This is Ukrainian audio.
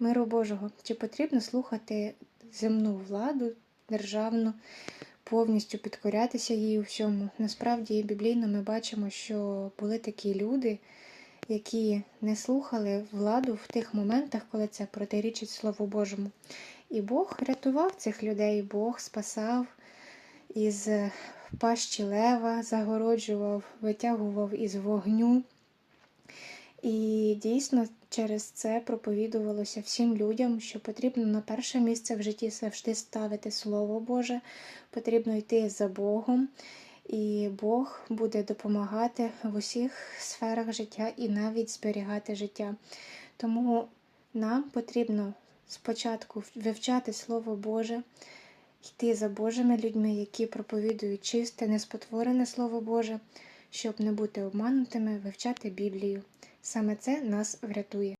миру Божого. Чи потрібно слухати земну владу, державну, повністю підкорятися їй у всьому? Насправді, біблійно ми бачимо, що були такі люди, які не слухали владу в тих моментах, коли це протирічить Слову Божому. І Бог рятував цих людей, Бог спасав із пащі лева, загороджував, витягував із вогню. І дійсно через це проповідувалося всім людям, що потрібно на перше місце в житті завжди ставити Слово Боже, потрібно йти за Богом, і Бог буде допомагати в усіх сферах життя і навіть зберігати життя. Тому нам потрібно спочатку вивчати Слово Боже, йти за Божими людьми, які проповідують чисте, неспотворене Слово Боже, щоб не бути обманутими, вивчати Біблію. Саме це нас врятує.